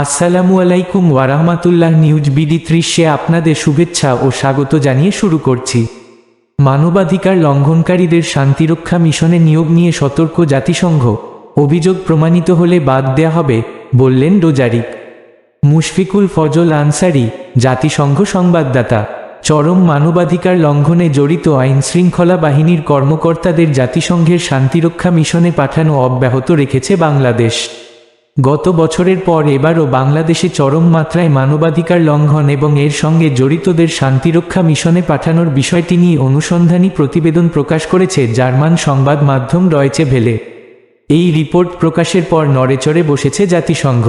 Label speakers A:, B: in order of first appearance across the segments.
A: আসসালামু আলাইকুম ওয়ারাহমাতুল্লাহ news BD ত্রিশে আপনাদের শুভেচ্ছা ও স্বাগত জানিয়ে শুরু করছি। মানবাধিকার লঙ্ঘনকারীদের শান্তিরক্ষা মিশনে নিয়োগ নিয়ে সতর্ক জাতিসংঘ। অভিযোগ প্রমাণিত হলে বাদ দেয়া হবে, বললেন ডোজারিক মুশফিকুল ফজল আনসারি, জাতিসংঘ সংবাদদাতা। চরম মানবাধিকার লঙ্ঘনে জড়িত আইনশৃঙ্খলা বাহিনীর কর্মকর্তাদের জাতিসংঘের শান্তিরক্ষা মিশনে পাঠানো অব্যাহত রেখেছে বাংলাদেশ। গত বছরের পর এবারও বাংলাদেশে চরম মাত্রায় মানবাধিকার লঙ্ঘন এবং এর সঙ্গে জড়িতদের শান্তিরক্ষা মিশনে পাঠানোর বিষয়টি নিয়ে অনুসন্ধানী প্রতিবেদন প্রকাশ করেছে জার্মান সংবাদ মাধ্যম রয়েছে ভেলে। এই রিপোর্ট প্রকাশের পর নড়েচড়ে বসেছে জাতিসংঘ।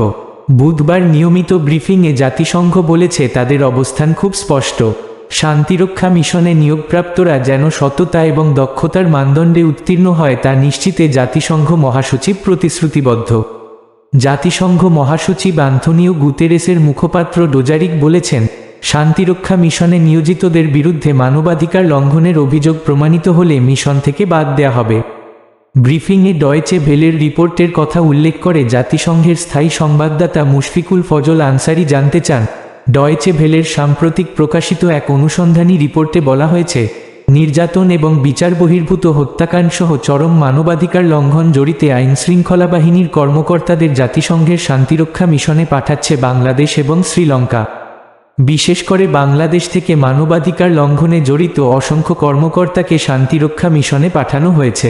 A: বুধবার নিয়মিত ব্রিফিংয়ে জাতিসংঘ বলেছে তাদের অবস্থান খুব স্পষ্ট। শান্তিরক্ষা মিশনে নিয়োগপ্রাপ্তরা যেন সততা এবং দক্ষতার মানদণ্ডে উত্তীর্ণ হয় তা নিশ্চিতে জাতিসংঘ মহাসচিব প্রতিশ্রুতিবদ্ধ। জাতিসংঘ মহাসচিব আন্থনিও গুতেরেসের মুখপাত্র ডোজারিক বলেছেন, শান্তিরক্ষা মিশনে নিয়োজিতদের বিরুদ্ধে মানবাধিকার লঙ্ঘনের অভিযোগ প্রমাণিত হলে মিশন থেকে বাদ দেয়া হবে। ব্রিফিংয়ে ডয়েচে ভেলের রিপোর্টের কথা উল্লেখ করে জাতিসংঘের স্থায়ী সংবাদদাতা মুশফিকুল ফজল আনসারি জানতে চান, ডয়েচে ভেলের সাম্প্রতিক প্রকাশিত এক অনুসন্ধানী রিপোর্টে বলা হয়েছে নির্যাতন এবং বিচার বহির্ভূত হত্যাকাণ্ডসহ চরম মানবাধিকার লঙ্ঘন জড়িতে আইন শৃঙ্খলা বাহিনীর কর্মকর্তাদের জাতিসংঘের শান্তিরক্ষা মিশনে পাঠাচ্ছে বাংলাদেশ এবং শ্রীলঙ্কা। বিশেষ করে বাংলাদেশ থেকে মানবাধিকার লঙ্ঘনে জড়িত অসংখ্য কর্মকর্তাকে শান্তিরক্ষা মিশনে পাঠানো হয়েছে।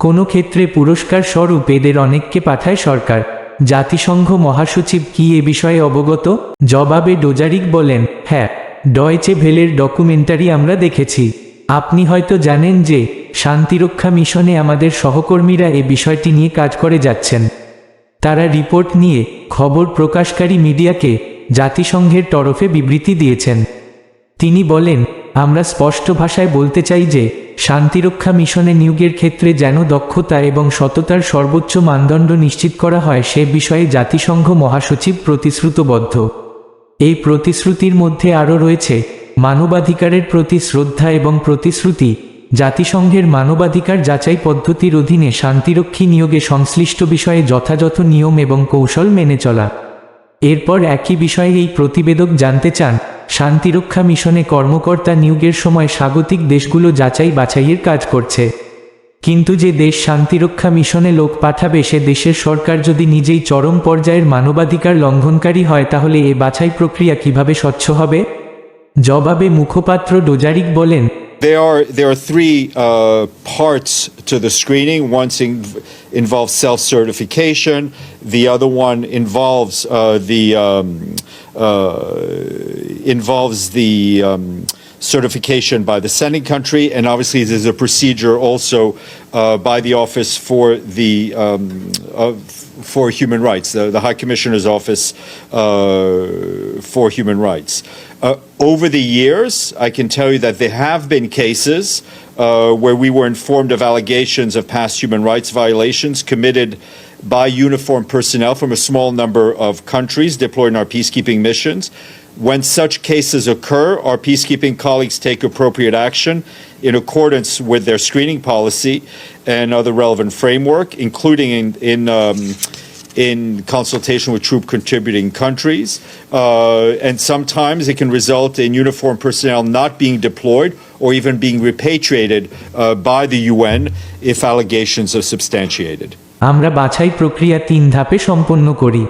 A: কোনো ক্ষেত্রে পুরস্কার স্বরূপ এদের অনেককে পাঠায় সরকার। জাতিসংঘ মহাসচিব কি এ বিষয়ে অবগত? জবাবে ডোজারিক বলেন হ্যাঁ ডয়েচে ভেলের ডকুমেন্টারি আমরা দেখেছি। আপনি হয়তো জানেন যে, শান্তিরক্ষা মিশনে আমাদের সহকর্মীরা এ বিষয়টি নিয়ে কাজ করে যাচ্ছেন। তারা রিপোর্ট নিয়ে খবর প্রকাশকারী মিডিয়াকে জাতিসংঘের তরফে বিবৃতি দিয়েছেন। তিনি বলেন, আমরা স্পষ্ট ভাষায় বলতে চাই যে, শান্তিরক্ষা মিশনে নিয়োগের ক্ষেত্রে যেন দক্ষতা এবং সততার সর্বোচ্চ মানদণ্ড নিশ্চিত করা হয় সে বিষয়ে জাতিসংঘ মহাসচিব প্রতিশ্রুতবদ্ধ। এই প্রতিশ্রুতির মধ্যে আরও রয়েছে মানবাধিকারের প্রতি শ্রদ্ধা এবং প্রতিশ্রুতি, জাতিসংঘের মানবাধিকার যাচাই পদ্ধতির অধীনে শান্তিরক্ষী নিয়োগে সংশ্লিষ্ট বিষয়ে যথাযথ নিয়ম এবং কৌশল মেনে চলা। এরপর একই বিষয়ে এই প্রতিবেদক জানতে চান, শান্তিরক্ষা মিশনে কর্মকর্তা নিয়োগের সময় স্বাগতিক দেশগুলো যাচাই বাছাইয়ের কাজ করছে। কিন্তু যে দেশ শান্তিরক্ষা মিশনে লোক পাঠাবে সে দেশের সরকার যদি নিজেই চরম পর্যায়ের মানবাধিকার লঙ্ঘনকারী হয় তাহলে এ বাছাই প্রক্রিয়া কীভাবে স্বচ্ছ হবে? জবাবে মুখপাত্র ডোজারিক বলেন
B: There are there are three uh, parts to the screening. One in- involves self-certification. The other one involves uh, the um, uh, involves the um, certification by the sending country, and obviously there's a procedure also uh, by the Office for the um, of, for Human Rights, the, the High Commissioner's Office uh, for Human Rights. Uh, over the years, I can tell you that there have been cases uh, where we were informed of allegations of past human rights violations committed by uniformed personnel from a small number of countries deployed in our peacekeeping missions. When such cases occur, our peacekeeping colleagues take appropriate action in accordance with their screening policy and other relevant framework, including in, in um, in consultation with troop contributing countries. Uh, and sometimes it can result in uniformed personnel not being deployed or even being repatriated uh, by the UN if allegations are substantiated.
A: আমরা বাছাই প্রক্রিয়া তিন ধাপে সম্পন্ন করি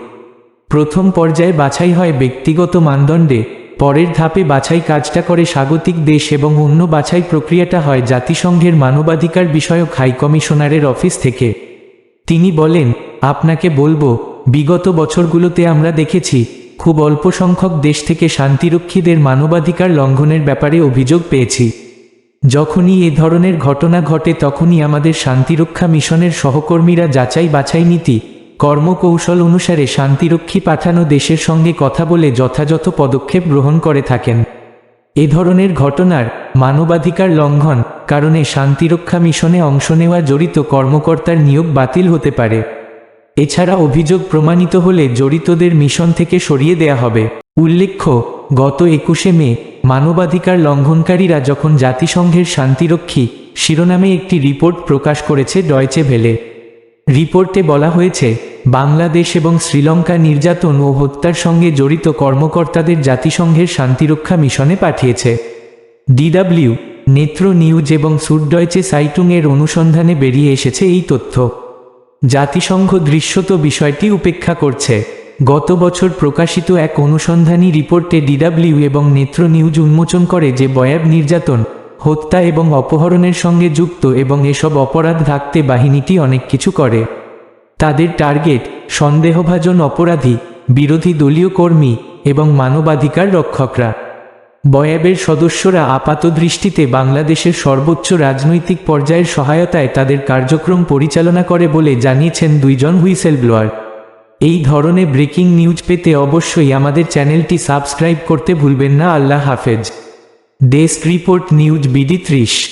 A: প্রথম পর্যায়ে বাছাই হয় ব্যক্তিগত মানদণ্ডে পরের ধাপে বাছাই কাজটা করে স্বাগতিক দেশ এবং অন্য বাছাই প্রক্রিয়াটা হয় জাতিসংঘের মানবাধিকার বিষয়ক হাইকমিশনারের অফিস থেকে তিনি বলেন, আপনাকে বলব, বিগত বছরগুলোতে আমরা দেখেছি, খুব অল্প সংখ্যক দেশ থেকে শান্তিরক্ষীদের মানবাধিকার লঙ্ঘনের ব্যাপারে অভিযোগ পেয়েছি। যখনই এ ধরনের ঘটনা ঘটে তখনই আমাদের শান্তিরক্ষা মিশনের সহকর্মীরা যাচাই বাছাই নীতি, কর্মকৌশল অনুসারে শান্তিরক্ষী পাঠানো দেশের সঙ্গে কথা বলে যথাযথ পদক্ষেপ গ্রহণ করে থাকেন। এ ধরনের ঘটনার মানবাধিকার লঙ্ঘন কারণে শান্তিরক্ষা মিশনে অংশ নেওয়া জড়িত কর্মকর্তার নিয়োগ বাতিল হতে পারে। এছাড়া অভিযোগ প্রমাণিত হলে জড়িতদের মিশন থেকে সরিয়ে দেয়া হবে। উল্লেখ্য, গত একুশে মে, মানবাধিকার লঙ্ঘনকারীরা যখন জাতিসংঘের শান্তিরক্ষী, শিরোনামে একটি রিপোর্ট প্রকাশ করেছে ডয়চে ভেলে। রিপোর্টে বলা হয়েছে, বাংলাদেশ এবং শ্রীলঙ্কা নির্যাতন ও হত্যার সঙ্গে জড়িত কর্মকর্তাদের জাতিসংঘের শান্তিরক্ষা মিশনে পাঠিয়েছে। ডিডাব্লিউ নেত্র নিউজ এবং সুডডয়চে সাইটুংয়ের অনুসন্ধানে বেরিয়ে এসেছে এই তথ্য। জাতিসংঘ দৃশ্যত বিষয়টি উপেক্ষা করছে। গত বছর প্রকাশিত এক অনুসন্ধানী রিপোর্টে ডিডাব্লিউ এবং নেত্র নিউজ উন্মোচন করে যে বয়াব নির্যাতন, হত্যা এবং অপহরণের সঙ্গে যুক্ত এবং এসব অপরাধ ঢাকতে বাহিনীটি অনেক কিছু করে। তাদের টার্গেট, সন্দেহভাজন অপরাধী, বিরোধী দলীয় কর্মী এবং মানবাধিকার রক্ষকরা। বয়াবের সদস্যরা আপাত দৃষ্টিতে বাংলাদেশের সর্বোচ্চ রাজনৈতিক পর্যায়ের সহায়তায় তাদের কার্যক্রম পরিচালনা করে বলে জানিয়েছেন দুইজন হুইসেল ব্লোয়ার এই ধরনের ব্রেকিং নিউজ পেতে অবশ্যই আমাদের চ্যানেলটি সাবস্ক্রাইব করতে ভুলবেন না। আল্লাহ হাফেজ। ডেস্ক রিপোর্ট নিউজ বিডি ত্রিশ।